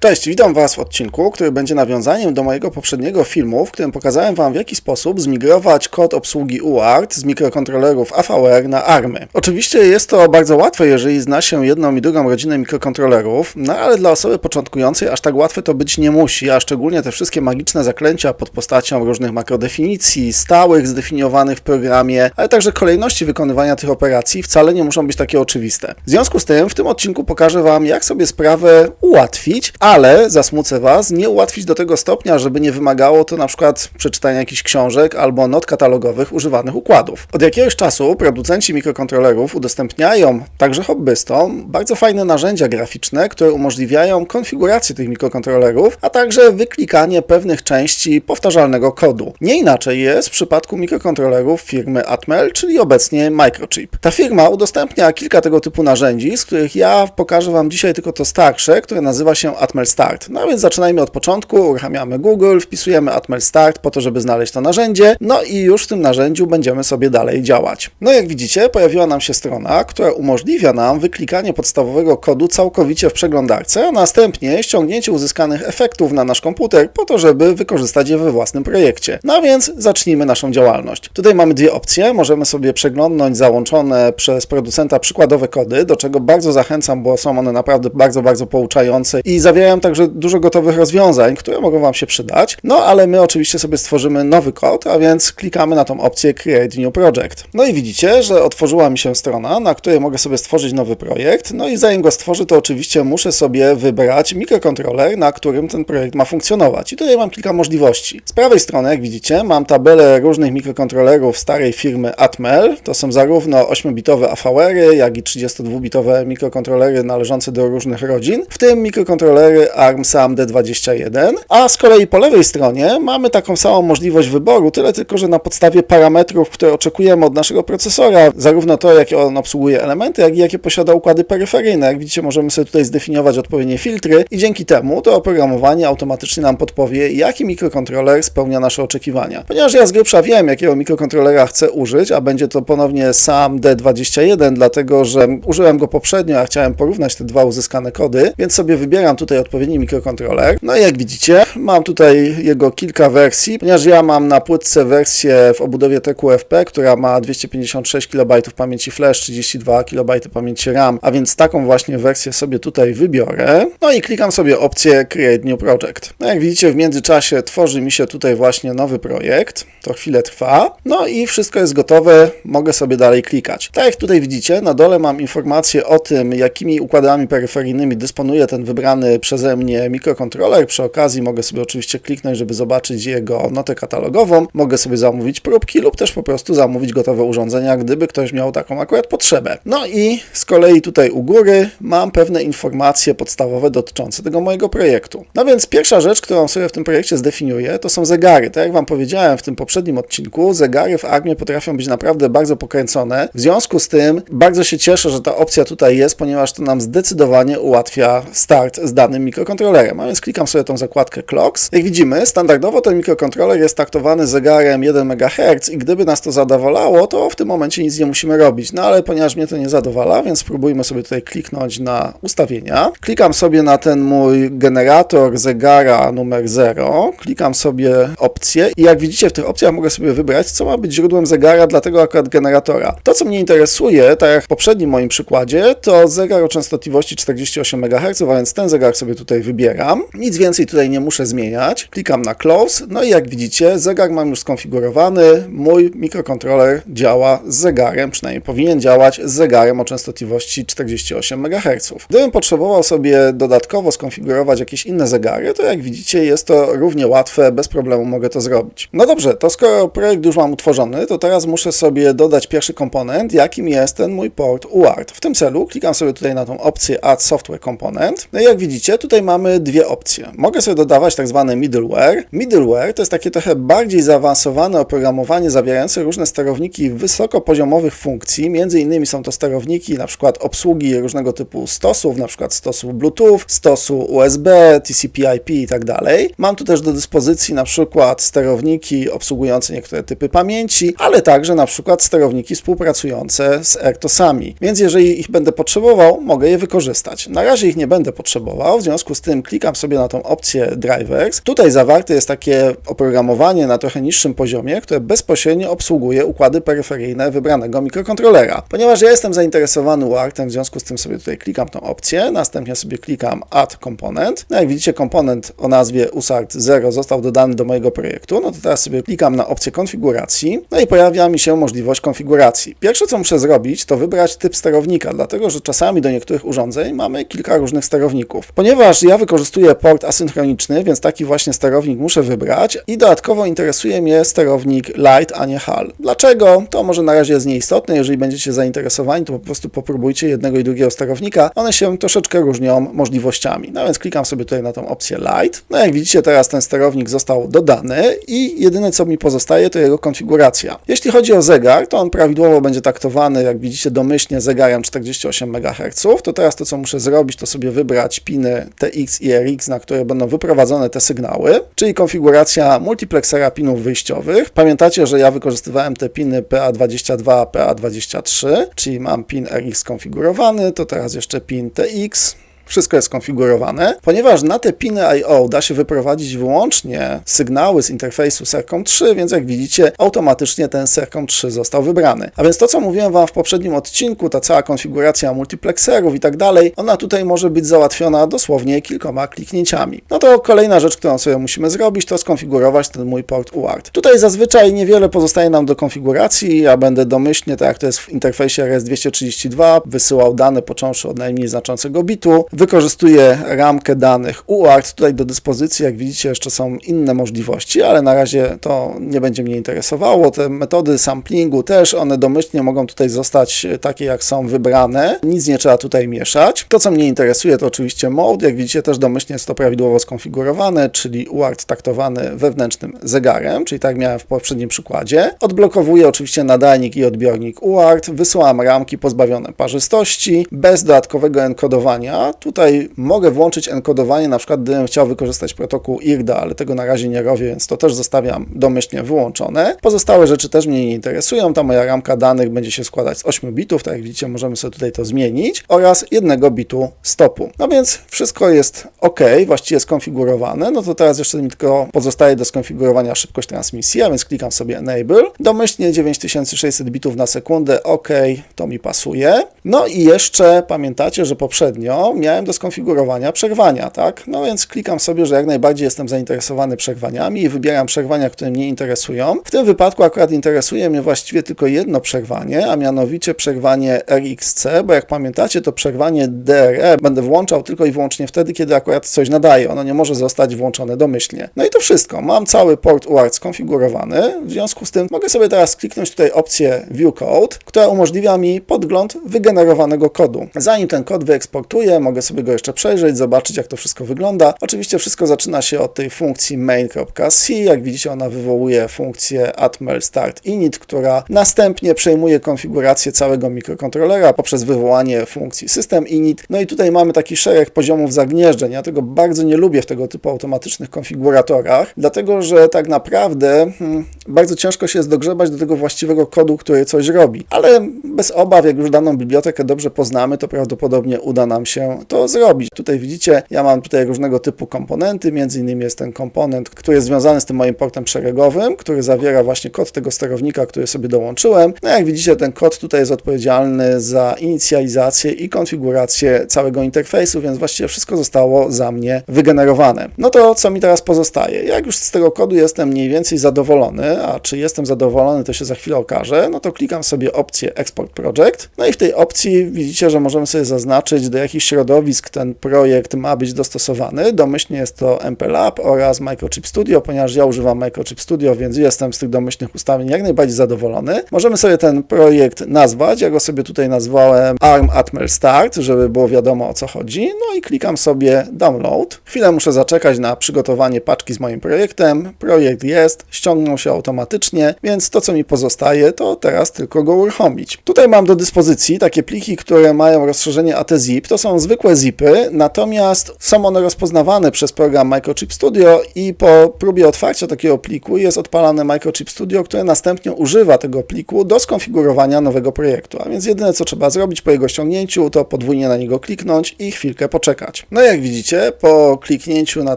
Cześć, witam Was w odcinku, który będzie nawiązaniem do mojego poprzedniego filmu, w którym pokazałem Wam w jaki sposób zmigrować kod obsługi UART z mikrokontrolerów AVR na ARMy. Oczywiście jest to bardzo łatwe, jeżeli zna się jedną i drugą rodzinę mikrokontrolerów, no ale dla osoby początkującej aż tak łatwe to być nie musi, a szczególnie te wszystkie magiczne zaklęcia pod postacią różnych makrodefinicji, stałych zdefiniowanych w programie, ale także kolejności wykonywania tych operacji wcale nie muszą być takie oczywiste. W związku z tym w tym odcinku pokażę Wam, jak sobie sprawę ułatwić, ale zasmucę Was, nie ułatwić do tego stopnia, żeby nie wymagało to na przykład przeczytania jakichś książek albo not katalogowych używanych układów. Od jakiegoś czasu producenci mikrokontrolerów udostępniają także hobbystom bardzo fajne narzędzia graficzne, które umożliwiają konfigurację tych mikrokontrolerów, a także wyklikanie pewnych części powtarzalnego kodu. Nie inaczej jest w przypadku mikrokontrolerów firmy Atmel, czyli obecnie Microchip. Ta firma udostępnia kilka tego typu narzędzi, z których ja pokażę Wam dzisiaj tylko to starsze, które nazywa się Atmel Start. No więc zaczynajmy od początku, uruchamiamy Google, wpisujemy Atmel Start po to, żeby znaleźć to narzędzie, no i już w tym narzędziu będziemy sobie dalej działać. No jak widzicie, pojawiła nam się strona, która umożliwia nam wyklikanie podstawowego kodu całkowicie w przeglądarce, a następnie ściągnięcie uzyskanych efektów na nasz komputer po to, żeby wykorzystać je we własnym projekcie. No więc zacznijmy naszą działalność. Tutaj mamy dwie opcje. Możemy sobie przeglądnąć załączone przez producenta przykładowe kody, do czego bardzo zachęcam, bo są one naprawdę bardzo, bardzo pouczające i zawierają także dużo gotowych rozwiązań, które mogą Wam się przydać. No ale my oczywiście sobie stworzymy nowy kod, a więc klikamy na tą opcję Create New Project. No i widzicie, że otworzyła mi się strona, na której mogę sobie stworzyć nowy projekt. No i zanim go stworzę, to oczywiście muszę sobie wybrać mikrokontroler, na którym ten projekt ma funkcjonować. I tutaj mam kilka możliwości. Z prawej strony, jak widzicie, mam tabelę różnych mikrokontrolerów starej firmy Atmel. To są zarówno 8-bitowe AVR-y, jak i 32-bitowe mikrokontrolery należące do różnych rodzin, w tym mikrokontrolery ARM SAM D21, a z kolei po lewej stronie mamy taką samą możliwość wyboru, tyle tylko, że na podstawie parametrów, które oczekujemy od naszego procesora, zarówno to, jakie on obsługuje elementy, jak i jakie posiada układy peryferyjne. Jak widzicie, możemy sobie tutaj zdefiniować odpowiednie filtry i dzięki temu to oprogramowanie automatycznie nam podpowie, jaki mikrokontroler spełnia nasze oczekiwania. Ponieważ ja z grubsza wiem, jakiego mikrokontrolera chcę użyć, a będzie to ponownie SAM D21, dlatego że użyłem go poprzednio, a chciałem porównać te dwa uzyskane kody, więc sobie wybieram tutaj odpowiedni odpowiedni mikrokontroler. No i jak widzicie, mam tutaj jego kilka wersji, ponieważ ja mam na płytce wersję w obudowie TQFP, która ma 256 KB pamięci flash, 32 KB pamięci RAM, a więc taką właśnie wersję sobie tutaj wybiorę. No i klikam sobie opcję Create New Project. No jak widzicie, w międzyczasie tworzy mi się tutaj właśnie nowy projekt. To chwilę trwa. No i wszystko jest gotowe, mogę sobie dalej klikać. Tak jak tutaj widzicie, na dole mam informację o tym, jakimi układami peryferyjnymi dysponuje ten wybrany przeze mnie mikrokontroler. Przy okazji mogę sobie oczywiście kliknąć, żeby zobaczyć jego notę katalogową. Mogę sobie zamówić próbki lub też po prostu zamówić gotowe urządzenia, gdyby ktoś miał taką akurat potrzebę. No i z kolei tutaj u góry mam pewne informacje podstawowe dotyczące tego mojego projektu. No więc pierwsza rzecz, którą sobie w tym projekcie zdefiniuję, to są zegary. Tak jak Wam powiedziałem w tym poprzednim odcinku, zegary w Armie potrafią być naprawdę bardzo pokręcone. W związku z tym bardzo się cieszę, że ta opcja tutaj jest, ponieważ to nam zdecydowanie ułatwia start z danym mikrokontrolerem a więc klikam sobie tą zakładkę Clocks. Jak widzimy, standardowo ten mikrokontroler jest taktowany zegarem 1 MHz i gdyby nas to zadowalało, to w tym momencie nic nie musimy robić. No ale ponieważ mnie to nie zadowala, więc spróbujmy sobie tutaj kliknąć na ustawienia. Klikam sobie na ten mój generator zegara numer 0, klikam sobie opcje i jak widzicie w tych opcjach mogę sobie wybrać, co ma być źródłem zegara dla tego akurat generatora. To, co mnie interesuje, tak jak w poprzednim moim przykładzie, to zegar o częstotliwości 48 MHz, a więc ten zegar sobie tutaj wybieram. Nic więcej tutaj nie muszę zmieniać. Klikam na Close. No i jak widzicie, zegar mam już skonfigurowany. Mój mikrokontroler działa z zegarem, przynajmniej powinien działać z zegarem o częstotliwości 48 MHz. Gdybym potrzebował sobie dodatkowo skonfigurować jakieś inne zegary, to jak widzicie jest to równie łatwe, bez problemu mogę to zrobić. No dobrze, to skoro projekt już mam utworzony, to teraz muszę sobie dodać pierwszy komponent, jakim jest ten mój port UART. W tym celu klikam sobie tutaj na tą opcję Add Software Component. No i jak widzicie, tutaj mamy dwie opcje. Mogę sobie dodawać tak zwane middleware. Middleware to jest takie trochę bardziej zaawansowane oprogramowanie zawierające różne sterowniki wysokopoziomowych funkcji. Między innymi są to sterowniki na przykład obsługi różnego typu stosów, na przykład stosów Bluetooth, stosu USB, TCP/IP i tak dalej. Mam tu też do dyspozycji na przykład sterowniki obsługujące niektóre typy pamięci, ale także na przykład sterowniki współpracujące z RTOSami. Więc jeżeli ich będę potrzebował, mogę je wykorzystać. Na razie ich nie będę potrzebował, związku z tym klikam sobie na tą opcję Drivers. Tutaj zawarte jest takie oprogramowanie na trochę niższym poziomie, które bezpośrednio obsługuje układy peryferyjne wybranego mikrokontrolera. Ponieważ ja jestem zainteresowany UARTem, w związku z tym sobie tutaj klikam tą opcję, następnie sobie klikam Add Component. No jak widzicie, komponent o nazwie USART 0 został dodany do mojego projektu. No to teraz sobie klikam na opcję konfiguracji, no i pojawia mi się możliwość konfiguracji. Pierwsze, co muszę zrobić, to wybrać typ sterownika, dlatego że czasami do niektórych urządzeń mamy kilka różnych sterowników. Ponieważ ja wykorzystuję port asynchroniczny, więc taki właśnie sterownik muszę wybrać i dodatkowo interesuje mnie sterownik Light, a nie HAL. Dlaczego? To może na razie jest nieistotne. Jeżeli będziecie zainteresowani, to po prostu popróbujcie jednego i drugiego sterownika. One się troszeczkę różnią możliwościami. No więc klikam sobie tutaj na tą opcję Light. No jak widzicie, teraz ten sterownik został dodany i jedyne co mi pozostaje to jego konfiguracja. Jeśli chodzi o zegar, to on prawidłowo będzie taktowany, jak widzicie, domyślnie zegarem 48 MHz. To teraz to, co muszę zrobić, to sobie wybrać piny TX i RX, na które będą wyprowadzone te sygnały, czyli konfiguracja multiplexera pinów wyjściowych. Pamiętacie, że ja wykorzystywałem te piny PA22, PA23, czyli mam pin RX skonfigurowany, to teraz jeszcze pin TX. Wszystko jest konfigurowane. Ponieważ na te piny I.O. da się wyprowadzić wyłącznie sygnały z interfejsu SERCOM 3, więc jak widzicie, automatycznie ten SERCOM 3 został wybrany. A więc to, co mówiłem Wam w poprzednim odcinku, ta cała konfiguracja multiplexerów i tak dalej, ona tutaj może być załatwiona dosłownie kilkoma kliknięciami. No to kolejna rzecz, którą sobie musimy zrobić, to skonfigurować ten mój port UART. Tutaj zazwyczaj niewiele pozostaje nam do konfiguracji. Ja będę domyślnie, tak jak to jest w interfejsie RS232, wysyłał dane począwszy od najmniej znaczącego bitu. Wykorzystuję ramkę danych UART tutaj do dyspozycji. Jak widzicie, jeszcze są inne możliwości, ale na razie to nie będzie mnie interesowało. Te metody samplingu też, one domyślnie mogą tutaj zostać takie, jak są wybrane. Nic nie trzeba tutaj mieszać. To, co mnie interesuje, to oczywiście mode. Jak widzicie, też domyślnie jest to prawidłowo skonfigurowane, czyli UART taktowany wewnętrznym zegarem, czyli tak miałem w poprzednim przykładzie. Odblokowuję oczywiście nadajnik i odbiornik UART, wysyłam ramki pozbawione parzystości, bez dodatkowego enkodowania. Tutaj mogę włączyć enkodowanie, na przykład gdybym chciał wykorzystać protokół IRDA, ale tego na razie nie robię, więc to też zostawiam domyślnie wyłączone. Pozostałe rzeczy też mnie nie interesują. Ta moja ramka danych będzie się składać z 8 bitów, tak jak widzicie, możemy sobie tutaj to zmienić, oraz jednego bitu stopu. No więc wszystko jest ok, właściwie skonfigurowane. No to teraz jeszcze mi tylko pozostaje do skonfigurowania szybkość transmisji, a więc klikam sobie Enable. Domyślnie 9600 bitów na sekundę, ok, to mi pasuje. No i jeszcze pamiętacie, że poprzednio miałem do skonfigurowania przerwania, tak? No więc klikam sobie, że jak najbardziej jestem zainteresowany przerwaniami i wybieram przerwania, które mnie interesują. W tym wypadku akurat interesuje mnie właściwie tylko jedno przerwanie, a mianowicie przerwanie RXC, bo jak pamiętacie, to przerwanie DRE będę włączał tylko i wyłącznie wtedy, kiedy akurat coś nadaje. Ono nie może zostać włączone domyślnie. No i to wszystko. Mam cały port UART skonfigurowany. W związku z tym mogę sobie teraz kliknąć tutaj opcję View Code, która umożliwia mi podgląd wygenerowanego kodu. Zanim ten kod wyeksportuję, mogę sobie go jeszcze przejrzeć, zobaczyć jak to wszystko wygląda. Oczywiście wszystko zaczyna się od tej funkcji main.c. Jak widzicie, ona wywołuje funkcję atmel start init, która następnie przejmuje konfigurację całego mikrokontrolera poprzez wywołanie funkcji system init. No i tutaj mamy taki szereg poziomów zagnieżdżeń. Ja tego bardzo nie lubię w tego typu automatycznych konfiguratorach, dlatego że tak naprawdę hmm, bardzo ciężko się jest dogrzebać do tego właściwego kodu, który coś robi. Ale bez obaw, jak już daną bibliotekę dobrze poznamy, to prawdopodobnie uda nam się to zrobić. Tutaj widzicie, ja mam tutaj różnego typu komponenty, między innymi jest ten komponent, który jest związany z tym moim portem szeregowym, który zawiera właśnie kod tego sterownika, który sobie dołączyłem. No jak widzicie, ten kod tutaj jest odpowiedzialny za inicjalizację i konfigurację całego interfejsu, więc właściwie wszystko zostało za mnie wygenerowane. No to co mi teraz pozostaje? Jak już z tego kodu jestem mniej więcej zadowolony, a czy jestem zadowolony, to się za chwilę okaże, no to klikam sobie opcję Export Project. No i w tej opcji widzicie, że możemy sobie zaznaczyć, do jakich środowisk ten projekt ma być dostosowany. Domyślnie jest to MPLab oraz Microchip Studio, ponieważ ja używam Microchip Studio, więc jestem z tych domyślnych ustawień jak najbardziej zadowolony. Możemy sobie ten projekt nazwać. Ja go sobie tutaj nazwałem ARM Atmel Start, żeby było wiadomo o co chodzi. No i klikam sobie Download. Chwilę muszę zaczekać na przygotowanie paczki z moim projektem. Projekt jest, ściągnął się automatycznie, więc to co mi pozostaje, to teraz tylko go uruchomić. Tutaj mam do dyspozycji takie pliki, które mają rozszerzenie ATZIP. To są zwykłe zwykłe zipy, natomiast są one rozpoznawane przez program Microchip Studio i po próbie otwarcia takiego pliku jest odpalane Microchip Studio, które następnie używa tego pliku do skonfigurowania nowego projektu. A więc jedyne co trzeba zrobić po jego ściągnięciu, to podwójnie na niego kliknąć i chwilkę poczekać. No jak widzicie, po kliknięciu na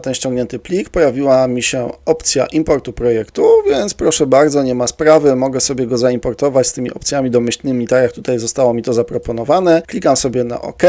ten ściągnięty plik pojawiła mi się opcja importu projektu, więc proszę bardzo, nie ma sprawy, mogę sobie go zaimportować z tymi opcjami domyślnymi, tak jak tutaj zostało mi to zaproponowane. Klikam sobie na OK.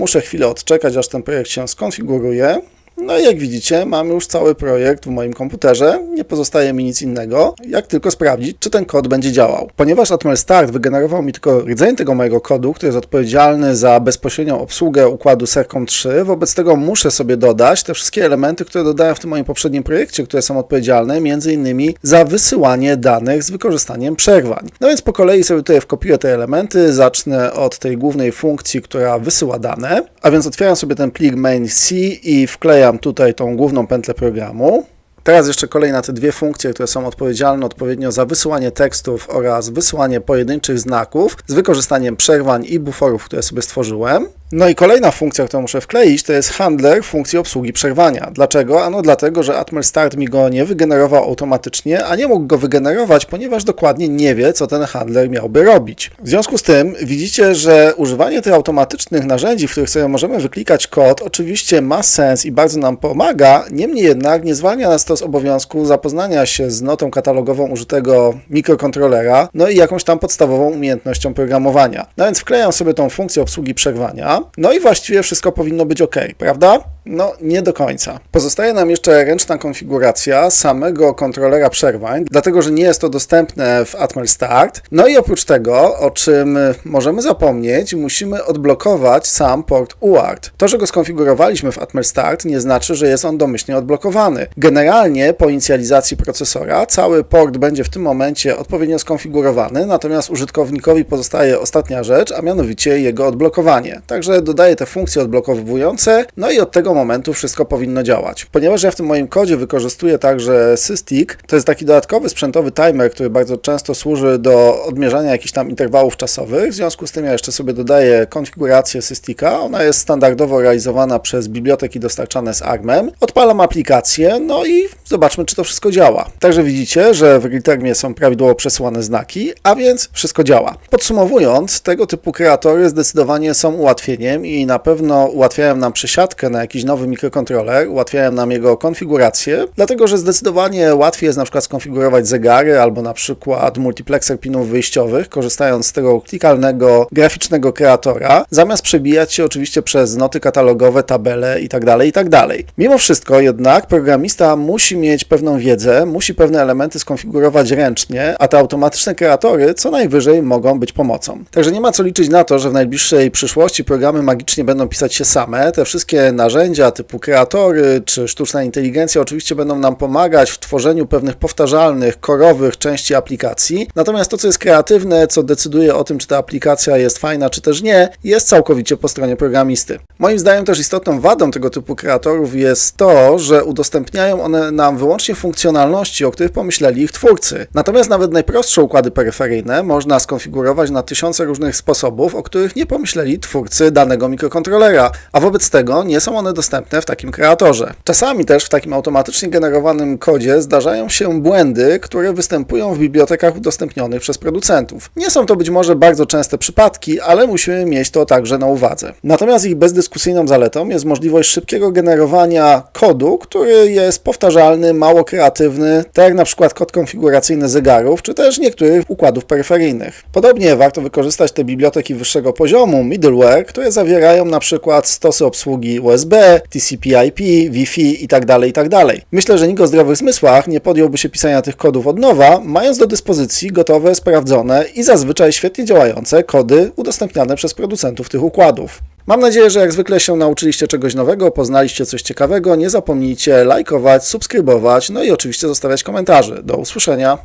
Muszę chwilę odczekać, aż ten projekt się skonfiguruje. No i jak widzicie, mam już cały projekt w moim komputerze. Nie pozostaje mi nic innego, jak tylko sprawdzić, czy ten kod będzie działał. Ponieważ Atmel Start wygenerował mi tylko rdzeń tego mojego kodu, który jest odpowiedzialny za bezpośrednią obsługę układu Sercom 3, wobec tego muszę sobie dodać te wszystkie elementy, które dodałem w tym moim poprzednim projekcie, które są odpowiedzialne m.in. za wysyłanie danych z wykorzystaniem przerwań. No więc po kolei sobie tutaj wkopiuję te elementy, zacznę od tej głównej funkcji, która wysyła dane, a więc otwieram sobie ten plik main.c i wklejam tutaj tą główną pętlę programu. Teraz jeszcze kolejna te dwie funkcje, które są odpowiedzialne odpowiednio za wysyłanie tekstów oraz wysyłanie pojedynczych znaków z wykorzystaniem przerwań i buforów, które sobie stworzyłem. No i kolejna funkcja, którą muszę wkleić, to jest handler funkcji obsługi przerwania. Dlaczego? Ano dlatego, że Atmel Start mi go nie wygenerował automatycznie, a nie mógł go wygenerować, ponieważ dokładnie nie wie, co ten handler miałby robić. W związku z tym widzicie, że używanie tych automatycznych narzędzi, w których sobie możemy wyklikać kod, oczywiście ma sens i bardzo nam pomaga, niemniej jednak nie zwalnia nas to z obowiązku zapoznania się z notą katalogową użytego mikrokontrolera, no i jakąś tam podstawową umiejętnością programowania. No więc wklejam sobie tą funkcję obsługi przerwania, no i właściwie wszystko powinno być ok, prawda? No, nie do końca. Pozostaje nam jeszcze ręczna konfiguracja samego kontrolera przerwań, dlatego że nie jest to dostępne w Atmel Start. No i oprócz tego, o czym możemy zapomnieć, musimy odblokować sam port UART. To, że go skonfigurowaliśmy w Atmel Start, nie znaczy, że jest on domyślnie odblokowany. Generalnie po inicjalizacji procesora cały port będzie w tym momencie odpowiednio skonfigurowany, natomiast użytkownikowi pozostaje ostatnia rzecz, a mianowicie jego odblokowanie. Także dodaję te funkcje odblokowujące, no i od tego momentu wszystko powinno działać. Ponieważ ja w tym moim kodzie wykorzystuję także Systick, to jest taki dodatkowy sprzętowy timer, który bardzo często służy do odmierzania jakichś tam interwałów czasowych. W związku z tym ja jeszcze sobie dodaję konfigurację Systika. Ona jest standardowo realizowana przez biblioteki dostarczane z ARMem. Odpalam aplikację, no i zobaczmy, czy to wszystko działa. Także widzicie, że w Returmie są prawidłowo przesyłane znaki, a więc wszystko działa. Podsumowując, tego typu kreatory zdecydowanie są ułatwieniem i na pewno ułatwiają nam przesiadkę na jakiś nowy mikrokontroler, ułatwiają nam jego konfigurację, dlatego że zdecydowanie łatwiej jest na przykład skonfigurować zegary albo na przykład multiplexer pinów wyjściowych, korzystając z tego klikalnego graficznego kreatora, zamiast przebijać się oczywiście przez noty katalogowe, tabele itd. Tak itd. Tak Mimo wszystko jednak programista musi mieć pewną wiedzę, musi pewne elementy skonfigurować ręcznie, a te automatyczne kreatory co najwyżej mogą być pomocą. Także nie ma co liczyć na to, że w najbliższej przyszłości programy magicznie będą pisać się same. Te wszystkie narzędzia typu kreatory czy sztuczna inteligencja oczywiście będą nam pomagać w tworzeniu pewnych powtarzalnych, korowych części aplikacji. Natomiast to, co jest kreatywne, co decyduje o tym, czy ta aplikacja jest fajna, czy też nie, jest całkowicie po stronie programisty. Moim zdaniem też istotną wadą tego typu kreatorów jest to, że udostępniają one nam wyłącznie funkcjonalności, o których pomyśleli ich twórcy. Natomiast nawet najprostsze układy peryferyjne można skonfigurować na tysiące różnych sposobów, o których nie pomyśleli twórcy danego mikrokontrolera, a wobec tego nie są one dostępne w takim kreatorze. Czasami też w takim automatycznie generowanym kodzie zdarzają się błędy, które występują w bibliotekach udostępnionych przez producentów. Nie są to być może bardzo częste przypadki, ale musimy mieć to także na uwadze. Natomiast ich bezdyskusyjną zaletą jest możliwość szybkiego generowania kodu, który jest powtarzalny, mało kreatywny, tak jak na przykład kod konfiguracyjny zegarów, czy też niektórych układów peryferyjnych. Podobnie warto wykorzystać te biblioteki wyższego poziomu, middleware, które zawierają na przykład stosy obsługi USB, TCP/IP, Wi-Fi itd., tak itd. Tak Myślę, że nikt o zdrowych zmysłach nie podjąłby się pisania tych kodów od nowa, mając do dyspozycji gotowe, sprawdzone i zazwyczaj świetnie działające kody udostępniane przez producentów tych układów. Mam nadzieję, że jak zwykle się nauczyliście czegoś nowego, poznaliście coś ciekawego. Nie zapomnijcie lajkować, subskrybować, no i oczywiście zostawiać komentarze. Do usłyszenia.